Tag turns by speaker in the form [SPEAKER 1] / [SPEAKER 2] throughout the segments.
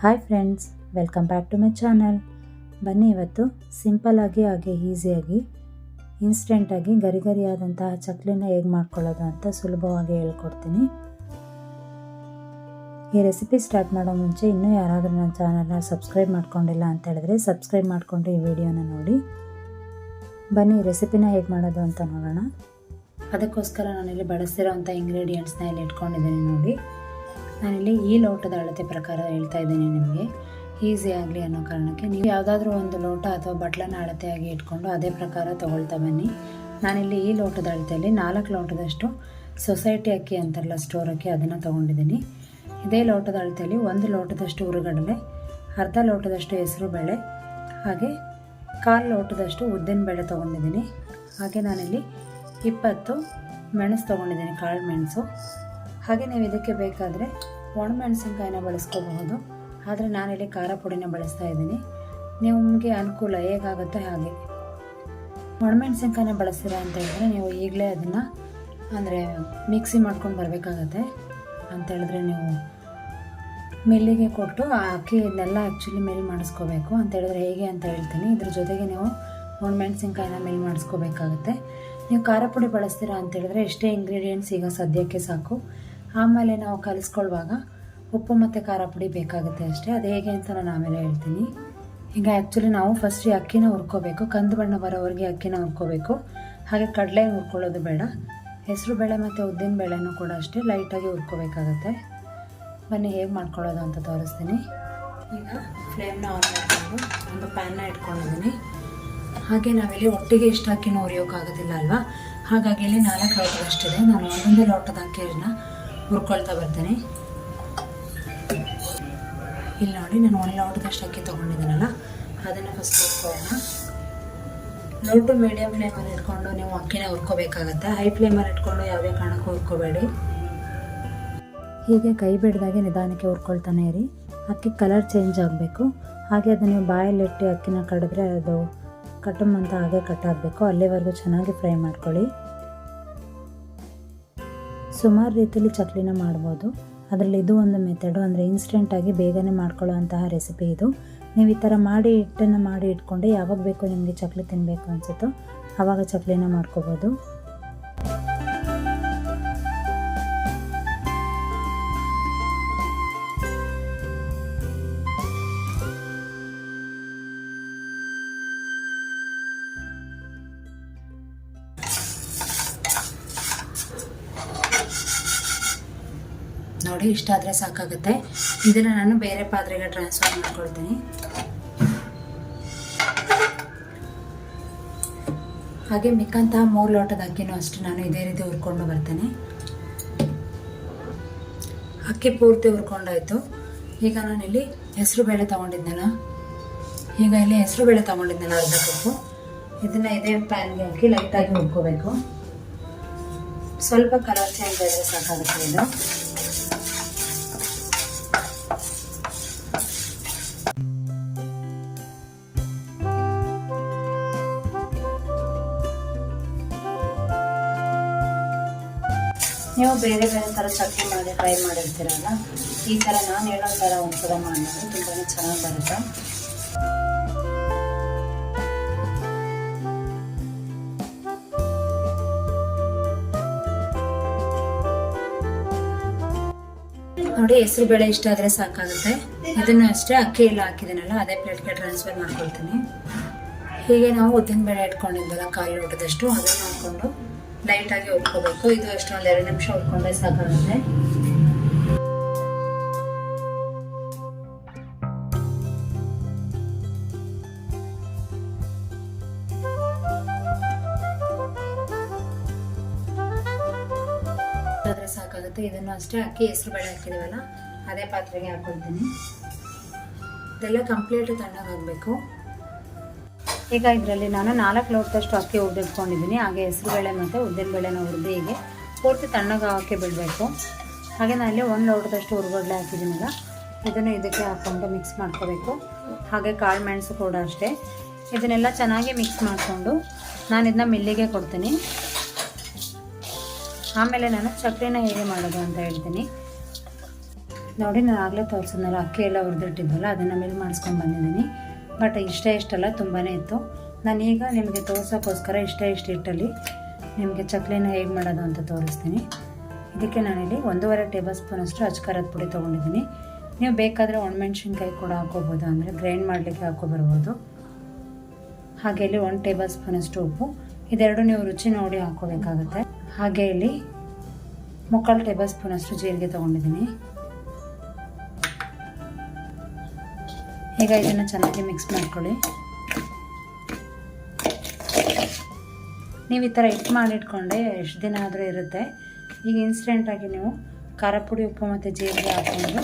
[SPEAKER 1] Hi friends welcome back to my channel ಬನ್ನಿ ಇವತ್ತು ಸಿಂಪಲ್ಲಾಗಿ ಹಾಗೆ ಈಸಿಯಾಗಿ ಇನ್ಸ್ಟೆಂಟಾಗಿ ಗರಿ ಗರಿಯಾದಂತಹ ಚಕ್ಲಿನ ಹೇಗೆ ಮಾಡ್ಕೊಳ್ಳೋದು ಅಂತ ಸುಲಭವಾಗಿ ಹೇಳ್ಕೊಡ್ತೀನಿ. ಈ ರೆಸಿಪಿ ಸ್ಟಾರ್ಟ್ ಮಾಡೋ ಮುಂಚೆ ಇನ್ನೂ ಯಾರಾದರೂ ನನ್ನ ಚಾನಲ್ನ ಸಬ್ಸ್ಕ್ರೈಬ್ ಮಾಡ್ಕೊಂಡಿಲ್ಲ ಅಂತ ಹೇಳಿದ್ರೆ ಸಬ್ಸ್ಕ್ರೈಬ್ ಮಾಡಿಕೊಂಡು ಈ ವಿಡಿಯೋನ ನೋಡಿ. ಬನ್ನಿ ರೆಸಿಪಿನ ಹೇಗೆ ಮಾಡೋದು ಅಂತ ನೋಡೋಣ. ಅದಕ್ಕೋಸ್ಕರ ನಾನಿಲ್ಲಿ ಬಳಸ್ತಿರೋವಂಥ ಇಂಗ್ರೀಡಿಯೆಂಟ್ಸ್ನ ಇಲ್ಲಿ ಇಟ್ಕೊಂಡಿದ್ದೀನಿ ನೋಡಿ. ನಾನಿಲ್ಲಿ ಈ ಲೋಟದ ಅಳತೆ ಪ್ರಕಾರ ಹೇಳ್ತಾ ಇದ್ದೀನಿ ನಿಮಗೆ. ಈಸಿ ಆಗಲಿ ಅನ್ನೋ ಕಾರಣಕ್ಕೆ ನೀವು ಯಾವುದಾದ್ರೂ ಒಂದು ಲೋಟ ಅಥವಾ ಬಟ್ಲನ್ನ ಅಳತೆಯಾಗಿ ಇಟ್ಕೊಂಡು ಅದೇ ಪ್ರಕಾರ ತೊಗೊಳ್ತಾ ಬನ್ನಿ. ನಾನಿಲ್ಲಿ ಈ ಲೋಟದ ಅಳತೆಯಲ್ಲಿ ನಾಲ್ಕು ಲೋಟದಷ್ಟು ಸೊಸೈಟಿ ಅಕ್ಕಿ ಅಂತಾರಲ್ಲ ಸ್ಟೋರ್ ಅಕ್ಕಿ ಅದನ್ನು ತೊಗೊಂಡಿದ್ದೀನಿ. ಇದೇ ಲೋಟದ ಅಳತೆಯಲ್ಲಿ ಒಂದು ಲೋಟದಷ್ಟು ಹುರುಗಡಲೆ ಅರ್ಧ ಲೋಟದಷ್ಟು ಹೆಸರು ಬೇಳೆ ಹಾಗೆ ಕಾಲು ಲೋಟದಷ್ಟು ಉದ್ದಿನ ಬೇಳೆ ತೊಗೊಂಡಿದ್ದೀನಿ. ಹಾಗೆ ನಾನಿಲ್ಲಿ ಇಪ್ಪತ್ತು ಮೆಣಸು ತೊಗೊಂಡಿದ್ದೀನಿ, ಕಾಳು ಮೆಣಸು. ಹಾಗೆ ನೀವು ಇದಕ್ಕೆ ಬೇಕಾದರೆ ಒಣಮೆಣಸಿನ್ಕಾಯಿನ ಬಳಸ್ಕೋಬಹುದು. ಆದರೆ ನಾನಿಲ್ಲಿ ಖಾರ ಪುಡಿನ ಬಳಸ್ತಾ ಇದ್ದೀನಿ. ನಿಮಗೆ ಅನುಕೂಲ ಹೇಗಾಗುತ್ತೆ ಹಾಗೆ. ಒಣಮೆಣಸಿನಕಾಯಿನ ಬಳಸ್ತೀರ ಅಂತ ಹೇಳಿದ್ರೆ ನೀವು ಈಗಲೇ ಅದನ್ನು ಅಂದರೆ ಮಿಕ್ಸಿ ಮಾಡ್ಕೊಂಡು ಬರಬೇಕಾಗತ್ತೆ. ಅಂತ ಹೇಳಿದ್ರೆ ನೀವು ಮಿಲ್ಲಿಗೆ ಕೊಟ್ಟು ಆ ಇದನ್ನೆಲ್ಲ ಆ್ಯಕ್ಚುಲಿ ಮಿಲ್ ಮಾಡಿಸ್ಕೋಬೇಕು. ಅಂತ ಹೇಳಿದ್ರೆ ಹೇಗೆ ಅಂತ ಹೇಳ್ತೀನಿ. ಇದ್ರ ಜೊತೆಗೆ ನೀವು ಒಣಮೆಣಸಿನ್ಕಾಯಿನ ಮಿಲ್ ಮಾಡಿಸ್ಕೋಬೇಕಾಗತ್ತೆ. ನೀವು ಖಾರ ಪುಡಿ ಬಳಸ್ತೀರಾ ಅಂತೇಳಿದ್ರೆ ಎಷ್ಟೇ ಇಂಗ್ರೀಡಿಯೆಂಟ್ಸ್ ಈಗ ಸದ್ಯಕ್ಕೆ ಸಾಕು. ಆಮೇಲೆ ನಾವು ಕಲಿಸ್ಕೊಳ್ಳುವಾಗ ಉಪ್ಪು ಮತ್ತು ಖಾರ ಪುಡಿ ಬೇಕಾಗುತ್ತೆ ಅಷ್ಟೇ. ಅದು ಹೇಗೆ ಅಂತ ನಾನು ಆಮೇಲೆ ಹೇಳ್ತೀನಿ. ಈಗ ಆ್ಯಕ್ಚುಲಿ ನಾವು ಫಸ್ಟ್ ಈ ಅಕ್ಕಿನ ಹುರ್ಕೋಬೇಕು. ಕಂದು ಬಣ್ಣ ಬರೋವರೆಗೆ ಅಕ್ಕಿನ ಹುರ್ಕೋಬೇಕು. ಹಾಗೆ ಕಡಲೆ ಹುರ್ಕೊಳ್ಳೋದು ಬೇಡ. ಹೆಸರು ಬೇಳೆ ಮತ್ತು ಉದ್ದಿನ ಬೇಳೆನೂ ಕೂಡ ಅಷ್ಟೇ ಲೈಟಾಗಿ ಹುರ್ಕೋಬೇಕಾಗತ್ತೆ. ಬನ್ನಿ, ಹೇಗೆ ಮಾಡ್ಕೊಳ್ಳೋದು ಅಂತ ತೋರಿಸ್ತೀನಿ. ಈಗ ಫ್ಲೇಮ್ನ ಆನ್ ಮಾಡಿಕೊಂಡು ಒಂದು ಪ್ಯಾನ್ನ ಇಟ್ಕೊಂಡಿದ್ದೀನಿ. ಹಾಗೆ ನಾವಿಲ್ಲಿ ಒಟ್ಟಿಗೆ ಇಷ್ಟು ಅಕ್ಕಿನ ಹುರಿಯೋಕ್ಕಾಗೋದಿಲ್ಲ ಅಲ್ವಾ? ಹಾಗಾಗಿ ಇಲ್ಲಿ ನಾಲ್ಕು ಲೋಟದಷ್ಟಿದೆ. ನಾನು ಒಂದೊಂದೇ ಲೋಟದ ಅಕ್ಕಿನ ಹುರ್ಕೊಳ್ತಾ ಬರ್ತೀನಿ. ಇಲ್ಲಿ ನೋಡಿ, ನಾನು ಒಂದು ಲೋಟದಷ್ಟು ಅಕ್ಕಿ ತೊಗೊಂಡಿದ್ದೀನಲ್ಲ, ಅದನ್ನು ಫಸ್ಟ್ ಹುರ್ಕೊಳ್ಳೋಣ. ಲೋ ಟು ಮೀಡಿಯಮ್ ಫ್ಲೇಮಲ್ಲಿ ಇಟ್ಕೊಂಡು ನೀವು ಅಕ್ಕಿನ ಹುರ್ಕೋಬೇಕಾಗತ್ತೆ? ಹೈ ಫ್ಲೇಮಲ್ಲಿ ಇಟ್ಕೊಂಡು ಯಾವುದೇ ಕಾರಣಕ್ಕೂ ಹುರ್ಕೋಬೇಡಿ. ಹೀಗೆ ಕೈ ಬಿಡ್ದಾಗೆ ನಿಧಾನಕ್ಕೆ ಹುರ್ಕೊಳ್ತಾನೆ ಇರಿ. ಅಕ್ಕಿ ಕಲರ್ ಚೇಂಜ್ ಆಗಬೇಕು. ಹಾಗೆ ಅದನ್ನು ನೀವು ಬಾಯಲ್ಲಿಟ್ಟು ಅಕ್ಕಿನ ಕಡಿದ್ರೆ ಅದು ಕಟ್ಟಮ್ ಅಂತ ಹಾಗೆ ಕಟ್ಟಾಗಬೇಕು ಅಲ್ಲಿವರೆಗೂ ಚೆನ್ನಾಗಿ ಫ್ರೈ ಮಾಡ್ಕೊಳ್ಳಿ. ಸುಮಾರು ರೀತಿಯಲ್ಲಿ ಚಕ್ಲಿನ ಮಾಡ್ಬೋದು. ಅದರಲ್ಲಿ ಇದು ಒಂದು ಮೆಥಡು ಅಂದರೆ ಇನ್ಸ್ಟೆಂಟಾಗಿ ಬೇಗನೆ ಮಾಡ್ಕೊಳ್ಳೋವಂತಹ ರೆಸಿಪಿ ಇದು. ನೀವು ಈ ಥರ ಮಾಡಿ ಹಿಟ್ಟನ್ನು ಮಾಡಿ ಇಟ್ಕೊಂಡು ಯಾವಾಗ ಬೇಕೋ ನಿಮಗೆ ಚಕ್ಲಿ ತಿನ್ನಬೇಕು ಅನಿಸುತ್ತೋ ಆವಾಗ ಚಕ್ಲಿನ ಮಾಡ್ಕೋಬೋದು. ನೋಡಿ, ಇಷ್ಟ ಆದರೆ ಸಾಕಾಗುತ್ತೆ. ಇದನ್ನು ನಾನು ಬೇರೆ ಪಾತ್ರೆಗೆ ಟ್ರಾನ್ಸ್ಫರ್ ಮಾಡ್ಕೊಳ್ತೀನಿ ಹಾಗೆ ಮಿಕ್ಕಂತಹ ಮೂರು ಲೋಟದ ಅಕ್ಕಿನೂ ಅಷ್ಟು ನಾನು ಇದೇ ರೀತಿ ಹುರ್ಕೊಂಡು ಬರ್ತೇನೆ. ಅಕ್ಕಿ ಪೂರ್ತಿ ಹುರ್ಕೊಂಡಾಯಿತು. ಈಗ ನಾನಿಲ್ಲಿ ಹೆಸರು ಬೇಳೆ ತೊಗೊಂಡಿದ್ನಲ್ಲ, ಈಗ ಇಲ್ಲಿ ಹೆಸರು ಬೇಳೆ ತೊಗೊಂಡಿದ್ನಲ್ಲ ಅರ್ಧ ಕಪ್ಪು. ಇದನ್ನು ಇದೇ ಪ್ಯಾನ್ಗೆ ಹಾಕಿ ಲೈಟಾಗಿ ಹುರ್ಕೋಬೇಕು. ಸ್ವಲ್ಪ ಕಲರ್ ಚೇಂಜ್ ಆದರೆ ಸಾಕಾಗುತ್ತೆ ಇದು. ನೀವು ಬೇರೆ ಬೇರೆ ಥರ ಚಟ್ನಿ ಮಾಡಿ, ಟ್ರೈ ಮಾಡಿರ್ತೀರಲ್ಲ? ಈ ಥರ ನಾನು ಹೇಳೋ ಥರ ಒಂದ್ಸಲ ಮಾಡಿದ್ರೆ ತುಂಬಾ ಚೆನ್ನಾಗಿ ಬರುತ್ತೆ. ನೋಡಿ, ಹೆಸರು ಬೇಳೆ ಇಷ್ಟ ಆದರೆ ಸಾಕಾಗುತ್ತೆ. ಇದನ್ನು ಅಷ್ಟೇ ಅಕ್ಕಿ ಎಲ್ಲ ಹಾಕಿದ್ದೀನಲ್ಲ, ಅದೇ ಪ್ಲೇಟ್ಗೆ ಟ್ರಾನ್ಸ್ಫರ್ ಮಾಡ್ಕೊಳ್ತೀನಿ. ಹೀಗೆ ನಾವು ಉದ್ದಿನ ಬೇಳೆ ಇಟ್ಕೊಂಡಿದ್ದಲ್ಲ ಕಾಯಿ ಊಟದಷ್ಟು, ಅದನ್ನು ಹಾಕ್ಕೊಂಡು ಲೈಟಾಗಿ ಒಪ್ಕೋಬೇಕು ಇದು ಎಷ್ಟು ಒಂದು ಎರಡು ನಿಮಿಷ ಒಪ್ಕೊಂಡ್ರೆ ಸಾಕಾಗುತ್ತೆ. ಸಾಕಾಗುತ್ತೆ. ಇದನ್ನು ಅಷ್ಟೇ ಅಕ್ಕಿ, ಹೆಸರು ಬೇಳೆ ಹಾಕಿದೀವಲ್ಲ ಅದೇ ಪಾತ್ರೆಗೆ ಹಾಕೊಳ್ತೀನಿ. ಇದೆಲ್ಲ ಕಂಪ್ಲೀಟ್ ತಣ್ಣಗಾಗಬೇಕು. ಈಗ ಇದರಲ್ಲಿ ನಾನು ನಾಲ್ಕು ಲೋಟದಷ್ಟು ಅಕ್ಕಿ ಹುರಿದಿಟ್ಕೊಂಡಿದ್ದೀನಿ. ಹಾಗೆ ಹೆಸರುಬೇಳೆ ಮತ್ತು ಉದ್ದಿನಬೇಳೆನ ಹುರಿದು ಹೀಗೆ ಪೂರ್ತಿ ತಣ್ಣಗಾಗಕ್ಕೆ ಬಿಡಬೇಕು. ಹಾಗೆ ನಾನು ಇಲ್ಲಿ ಒಂದು ಲೋಟದಷ್ಟು ಹುರುಗಡ್ಲೆ ಹಾಕಿದ್ದೀನಲ್ಲ ಇದನ್ನು ಇದಕ್ಕೆ ಹಾಕ್ಕೊಂಡು ಮಿಕ್ಸ್ ಮಾಡ್ಕೋಬೇಕು. ಹಾಗೆ ಕಾಳು ಮೆಣಸು ಕೂಡ ಅಷ್ಟೇ. ಇದನ್ನೆಲ್ಲ ಚೆನ್ನಾಗಿ ಮಿಕ್ಸ್ ಮಾಡಿಕೊಂಡು ನಾನು ಇದನ್ನ ಮಿಲ್ಲಿಗೆ ಕೊಡ್ತೀನಿ. ಆಮೇಲೆ ನಾನು ಚಕ್ಲಿನ ಹೇಗೆ ಮಾಡೋದು ಅಂತ ಹೇಳ್ತೀನಿ. ನೋಡಿ, ನಾನು ಆಗಲೇ ತೋರಿಸಿದ್ನಲ್ಲ, ಅಕ್ಕಿ ಎಲ್ಲ ಹುರಿದಿಟ್ಟಿದ್ದಲ್ಲ ಅದನ್ನು ಮಿಲ್ ಮಾಡಿಸ್ಕೊಂಡು ಬಂದಿದ್ದೀನಿ. ಬಟ್ ಇಷ್ಟೇ ಇಷ್ಟಲ್ಲ ತುಂಬಾ ಇತ್ತು. ನಾನೀಗ ನಿಮಗೆ ತೋರ್ಸೋಕ್ಕೋಸ್ಕರ ಇಷ್ಟೇ ಇಷ್ಟು ಹಿಟ್ಟಲ್ಲಿ ನಿಮಗೆ ಚಕ್ಲಿನ ಹೇಗೆ ಮಾಡೋದು ಅಂತ ತೋರಿಸ್ತೀನಿ. ಇದಕ್ಕೆ ನಾನಿಲ್ಲಿ ಒಂದೂವರೆ ಟೇಬಲ್ ಸ್ಪೂನಷ್ಟು ಅಚ್ಕಾರದ ಪುಡಿ ತೊಗೊಂಡಿದ್ದೀನಿ. ನೀವು ಬೇಕಾದರೆ ಒಣಮೆಣ್ಸಿನ್ಕಾಯಿ ಕೂಡ ಹಾಕೋಬೋದು, ಅಂದರೆ ಗ್ರೈಂಡ್ ಮಾಡಲಿಕ್ಕೆ ಹಾಕೋಬರ್ಬೋದು ಹಾಗೆ ಇಲ್ಲಿ ಒಂದು ಟೇಬಲ್ ಸ್ಪೂನಷ್ಟು ಉಪ್ಪು. ಇದೆರಡು ನೀವು ರುಚಿ ನೋಡಿ ಹಾಕೋಬೇಕಾಗುತ್ತೆ. ಹಾಗೆ ಇಲ್ಲಿ ಮುಕ್ಕಾಲು ಟೇಬಲ್ ಸ್ಪೂನಷ್ಟು ಜೀರಿಗೆ ತೊಗೊಂಡಿದ್ದೀನಿ. ಈಗ ಇದನ್ನು ಚೆನ್ನಾಗಿ ಮಿಕ್ಸ್ ಮಾಡ್ಕೊಳ್ಳಿ. ನೀವು ಈ ಥರ ಹಿಟ್ಟು ಮಾಡಿಟ್ಕೊಂಡೆ ಎಷ್ಟು ದಿನ ಆದರೂ ಇರುತ್ತೆ. ಈಗ ಇನ್ಸ್ಟೆಂಟಾಗಿ ನೀವು ಖಾರ ಪುಡಿ, ಉಪ್ಪು ಮತ್ತು ಜೀರಿಗೆ ಹಾಕ್ಕೊಂಡು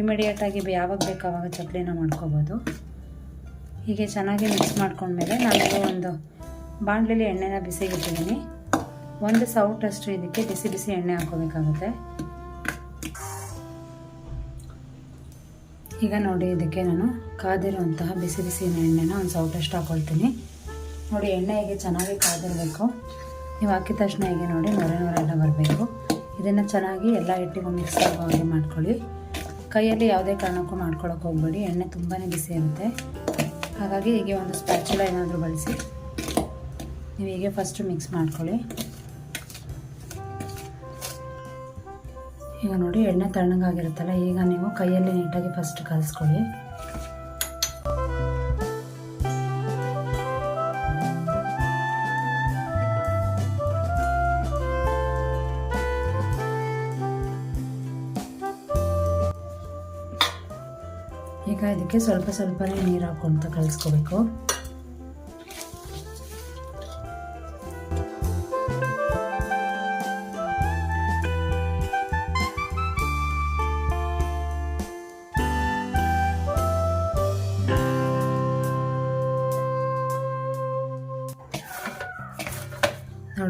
[SPEAKER 1] ಇಮಿಡಿಯೇಟಾಗಿ ಯಾವಾಗ ಬೇಕು ಆವಾಗ ಚಕ್ಲಿನ ಮಾಡ್ಕೋಬೋದು. ಹೀಗೆ ಚೆನ್ನಾಗಿ ಮಿಕ್ಸ್ ಮಾಡ್ಕೊಂಡ್ಮೇಲೆ ನಾನು ಒಂದು ಬಾಣಲೆಲಿ ಎಣ್ಣೆನ ಬಿಸಿಗಿಟ್ಟಿದ್ದೀನಿ. ಒಂದು ಸೌಟಷ್ಟು ಇದಕ್ಕೆ ಬಿಸಿ ಬಿಸಿ ಎಣ್ಣೆ ಹಾಕೋಬೇಕಾಗುತ್ತೆ. ಈಗ ನೋಡಿ ಇದಕ್ಕೆ ನಾನು ಕಾದಿರುವಂತಹ ಬಿಸಿ ಬಿಸಿ ಎಣ್ಣೆನ ಒಂದು ಸೌಟಷ್ಟು ಹಾಕೊಳ್ತೀನಿ. ನೋಡಿ, ಎಣ್ಣೆ ಹೇಗೆ ಚೆನ್ನಾಗಿ ಕಾದಿರಬೇಕು. ನೀವು ಹಾಕಿದ ತಕ್ಷಣ ಹೇಗೆ ನೋಡಿ, ನೊರೆ ನೊರೆಲ್ಲ ಬರಬೇಕು. ಇದನ್ನು ಚೆನ್ನಾಗಿ ಎಲ್ಲ ಹಿಟ್ಟಿಗೂ ಮಿಕ್ಸ್ ಆಗೋ ಹಾಗೆ ಮಾಡ್ಕೊಳ್ಳಿ. ಕೈಯಲ್ಲಿ ಯಾವುದೇ ಕಾರಣಕ್ಕೂ ಮಾಡ್ಕೊಳಕ್ಕೆ ಹೋಗ್ಬೇಡಿ. ಎಣ್ಣೆ ತುಂಬಾ ಬಿಸಿ ಇರುತ್ತೆ. ಹಾಗಾಗಿ ಹೀಗೆ ಒಂದು ಸ್ಪ್ಯಾಚುಲ ಏನಾದರೂ ಬಳಸಿ, ನೀವು ಹೀಗೆ ಫಸ್ಟು ಮಿಕ್ಸ್ ಮಾಡ್ಕೊಳ್ಳಿ. ಈಗ ನೋಡಿ ಎಣ್ಣೆ ತಣ್ಣಗಾಗಿರುತ್ತಲ್ಲ, ಈಗ ನೀವು ಕೈಯಲ್ಲಿ ನೀಟಾಗಿ ಫಸ್ಟ್ ಕಲಿಸ್ಕೊಳ್ಳಿ. ಈಗ ಇದಕ್ಕೆ ಸ್ವಲ್ಪ ಸ್ವಲ್ಪನೇ ನೀರು ಹಾಕ್ಕೊಂತ ಕಲಿಸ್ಕೋಬೇಕು.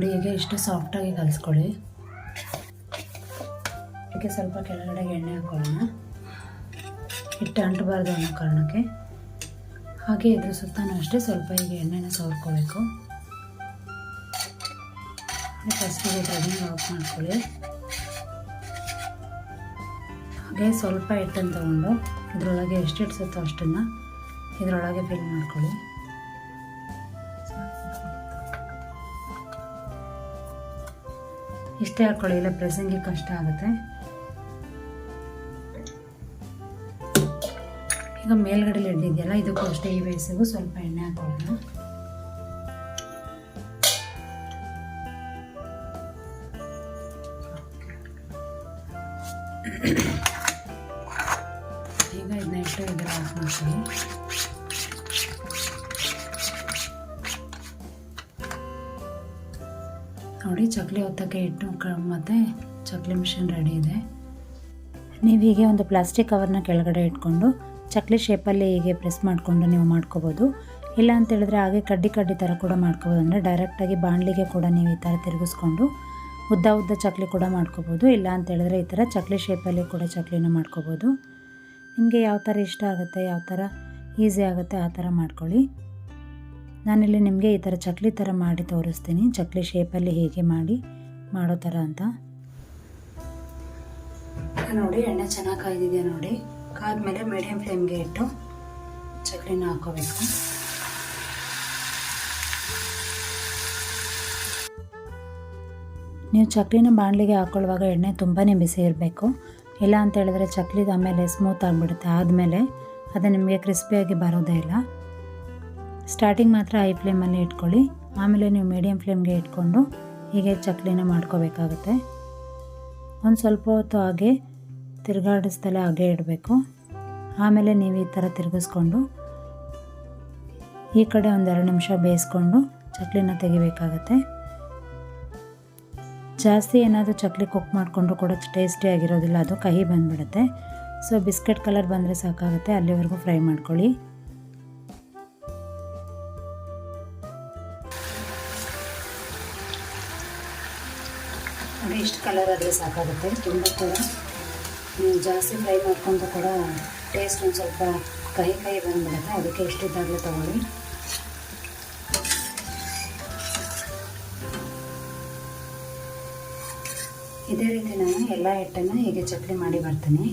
[SPEAKER 1] ನೋಡಿ ಇಷ್ಟು ಸಾಫ್ಟಾಗಿ ಕಲಿಸ್ಕೊಳ್ಳಿ. ಇದಕ್ಕೆ ಸ್ವಲ್ಪ ಕೆಳಗಡೆಗೆ ಎಣ್ಣೆ ಹಾಕೊಳ್ಳೋಣ. ಹಿಟ್ಟು ಅಂಟಬಾರ್ದು ಅನ್ನೋ ಕಾರಣಕ್ಕೆ. ಹಾಗೆ ಇದ್ರ ಸುತ್ತಾನು ಅಷ್ಟೇ, ಸ್ವಲ್ಪ ಈಗ ಎಣ್ಣೆನ ಸವರ್ಕೋಬೇಕು. ಫಸ್ಟಿಗೆ ಡ್ರೈನಿಂಗ್ ಆಫ್ ಮಾಡ್ಕೊಳ್ಳಿ. ಹಾಗೆ ಸ್ವಲ್ಪ ಹಿಟ್ಟನ್ನು ತಗೊಂಡು ಇದರೊಳಗೆ ಎಷ್ಟು ಇಡ್ಸುತ್ತೋ ಅಷ್ಟನ್ನು ಇದರೊಳಗೆ ಫಿಲ್ ಮಾಡ್ಕೊಳ್ಳಿ. ಇಷ್ಟೇ ಹಾಕ್ಕೊಳ್ಳಿ ಇಲ್ಲ ಪ್ರೆಸ್ಸಿಂಗ್ಗೆ ಕಷ್ಟ ಆಗುತ್ತೆ. ಈಗ ಮೇಲ್ಗಡೆ ಲೆಡ್ ಇದೆಯಲ್ಲ ಇದಕ್ಕೂ ಅಷ್ಟೇ ಈ ಬೇಯಿಸಿಗೂ ಸ್ವಲ್ಪ ಎಣ್ಣೆ ಹಾಕೊಳ್ಳೋಣ. ಈಗ ಇದನ್ನ ಇಟ್ಟು ಇದರ ಆಫ್ ನೋಡಿ ಚಕ್ಲಿ ಹೊತ್ತಕ್ಕೆ ಇಟ್ಟು ಮತ್ತೆ ಚಕ್ಲಿ ಮಿಷಿನ್ ರೆಡಿ ಇದೆ. ನೀವು ಹೀಗೆ ಒಂದು ಪ್ಲಾಸ್ಟಿಕ್ ಕವರ್ನ ಕೆಳಗಡೆ ಇಟ್ಕೊಂಡು ಚಕ್ಲಿ ಶೇಪಲ್ಲಿ ಹೀಗೆ ಪ್ರೆಸ್ ಮಾಡಿಕೊಂಡು ನೀವು ಮಾಡ್ಕೋಬೋದು. ಇಲ್ಲ ಅಂತ ಹೇಳಿದ್ರೆ ಹಾಗೆ ಕಡ್ಡಿ ಕಡ್ಡಿ ಥರ ಕೂಡ ಮಾಡ್ಕೋಬೋದು. ಅಂದರೆ ಡೈರೆಕ್ಟಾಗಿ ಬಾಣಲಿಗೆ ಕೂಡ ನೀವು ಈ ಥರ ತಿರುಗಿಸ್ಕೊಂಡು ಉದ್ದ ಉದ್ದ ಚಕ್ಲಿ ಕೂಡ ಮಾಡ್ಕೋಬೋದು. ಇಲ್ಲ ಅಂತ ಹೇಳಿದ್ರೆ ಈ ಥರ ಚಕ್ಲಿ ಶೇಪಲ್ಲಿ ಕೂಡ ಚಕ್ಲಿನ ಮಾಡ್ಕೋಬೋದು. ನಿಮಗೆ ಯಾವ ಥರ ಇಷ್ಟ ಆಗುತ್ತೆ, ಯಾವ ಥರ ಈಸಿ ಆಗುತ್ತೆ ಆ ಥರ ಮಾಡ್ಕೊಳ್ಳಿ. ನಾನಿಲ್ಲಿ ನಿಮಗೆ ಈ ಥರ ಚಕ್ಲಿ ಥರ ಮಾಡಿ ತೋರಿಸ್ತೀನಿ. ಚಕ್ಲಿ ಶೇಪಲ್ಲಿ ಹೇಗೆ ಮಾಡಿ ಮಾಡೋ ಥರ ಅಂತ. ನೋಡಿ ಎಣ್ಣೆ ಚೆನ್ನಾಗಿ ಕಾಯ್ದಿದೆ ನೋಡಿ. ಕಾದ್ಮೇಲೆ ಮೀಡಿಯಂ ಫ್ಲೇಮ್ಗೆ ಇಟ್ಟು ಚಕ್ಲಿನ ಹಾಕೋಬೇಕು. ನೀವು ಚಕ್ಲಿನ ಬಾಣಲಿಗೆ ಹಾಕೊಳ್ಳುವಾಗ ಎಣ್ಣೆ ತುಂಬಾ ಬಿಸಿ ಇರಬೇಕು. ಇಲ್ಲ ಅಂತ ಹೇಳಿದ್ರೆ ಚಕ್ಲಿದ ಆಮೇಲೆ ಸ್ಮೂತ್ ಆಗಿಬಿಡುತ್ತೆ. ಆದಮೇಲೆ ಅದು ನಿಮಗೆ ಕ್ರಿಸ್ಪಿಯಾಗಿ ಬರೋದೇ ಇಲ್ಲ. ಸ್ಟಾರ್ಟಿಂಗ್ ಮಾತ್ರ ಹೈ ಫ್ಲೇಮಲ್ಲಿ ಇಟ್ಕೊಳ್ಳಿ. ಆಮೇಲೆ ನೀವು ಮೀಡಿಯಮ್ ಫ್ಲೇಮ್ಗೆ ಇಟ್ಕೊಂಡು ಹೀಗೆ ಚಕ್ಲಿನ ಮಾಡ್ಕೋಬೇಕಾಗುತ್ತೆ. ಒಂದು ಸ್ವಲ್ಪ ಹೊತ್ತು ಹಾಗೆ ತಿರುಗಾಡಿಸ್ದಲೇ ಹಾಗೆ ಇಡಬೇಕು. ಆಮೇಲೆ ನೀವು ಈ ಥರ ತಿರುಗಿಸ್ಕೊಂಡು ಈ ಕಡೆ ಒಂದೆರಡು ನಿಮಿಷ ಬೇಯಿಸ್ಕೊಂಡು ಚಕ್ಲಿನ ತೆಗಿಬೇಕಾಗತ್ತೆ. ಜಾಸ್ತಿ ಏನಾದರೂ ಚಕ್ಲಿ ಕುಕ್ ಮಾಡಿಕೊಂಡು ಕೂಡ ಟೇಸ್ಟಿ ಆಗಿರೋದಿಲ್ಲ, ಅದು ಕಹಿ ಬಂದುಬಿಡುತ್ತೆ. ಸೊ ಬಿಸ್ಕೆಟ್ ಕಲರ್ ಬಂದರೆ ಸಾಕಾಗುತ್ತೆ, ಅಲ್ಲಿವರೆಗೂ ಫ್ರೈ ಮಾಡ್ಕೊಳ್ಳಿ. ನೋಡಿ ಇಷ್ಟು ಕಲರ್ ಆದರೆ ಸಾಕಾಗುತ್ತೆ. ತುಂಬ ಕೂಡ ಜಾಸ್ತಿ ಫ್ರೈ ಮಾಡ್ಕೊಂಡು ಕೂಡ ಟೇಸ್ಟ್ ಒಂದು ಸ್ವಲ್ಪ ಕಹಿ ಕಹಿ ಬಂದ್ಬಿಡುತ್ತೆ. ಅದಕ್ಕೆ ಇಷ್ಟಿದ್ದಾಗಲೇ ತಗೊಳ್ಳಿ. ಇದೇ ರೀತಿ ನಾನು ಎಲ್ಲ ಹಿಟ್ಟನ್ನು ಹೀಗೆ ಚಟ್ನಿ ಮಾಡಿ ಬರ್ತೀನಿ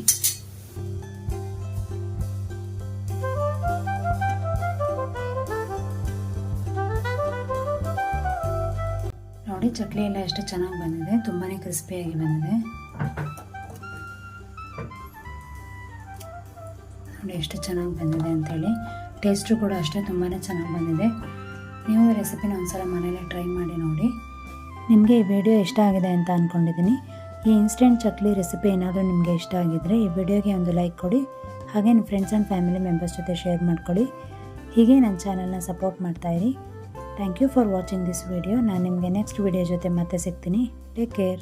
[SPEAKER 1] ಚಕ್ಲಿ ಎಲ್ಲ ಎಷ್ಟು ಚೆನ್ನಾಗಿ ಬಂದಿದೆ ತುಂಬಾ ಕ್ರಿಸ್ಪಿಯಾಗಿ ಬಂದಿದೆ. ನೋಡಿ ಎಷ್ಟು ಚೆನ್ನಾಗಿ ಬಂದಿದೆ ಅಂಥೇಳಿ ಟೇಸ್ಟು ಕೂಡ ಅಷ್ಟೇ ತುಂಬಾ ಚೆನ್ನಾಗಿ ಬಂದಿದೆ. ನೀವು ಈ ರೆಸಿಪಿನ ಒಂದ್ಸಲ ಮನೇಲಿ ಟ್ರೈ ಮಾಡಿ ನೋಡಿ. ನಿಮಗೆ ಈ ವಿಡಿಯೋ ಇಷ್ಟ ಆಗಿದೆ ಅಂತ ಅಂದ್ಕೊಂಡಿದ್ದೀನಿ ಈ ಇನ್ಸ್ಟೆಂಟ್ ಚಕ್ಲಿ ರೆಸಿಪಿ ಏನಾದರೂ ನಿಮಗೆ ಇಷ್ಟ ಆಗಿದ್ದರೆ ಈ ವಿಡಿಯೋಗೆ ಒಂದು ಲೈಕ್ ಕೊಡಿ. ಹಾಗೆ ನಿಮ್ಮ ಫ್ರೆಂಡ್ಸ್ ಆ್ಯಂಡ್ ಫ್ಯಾಮಿಲಿ ಮೆಂಬರ್ಸ್ ಜೊತೆ ಶೇರ್ ಮಾಡ್ಕೊಳ್ಳಿ. ಹೀಗೆ ನನ್ನ ಚಾನಲ್ನ support ಮಾಡ್ತಾಯಿರಿ thank you for watching this video ನಾನು ನಿಮಗೆ ನೆಕ್ಸ್ಟ್ ವಿಡಿಯೋ ಜೊತೆ ಮತ್ತೆ ಸಿಗ್ತೀನಿ. Take care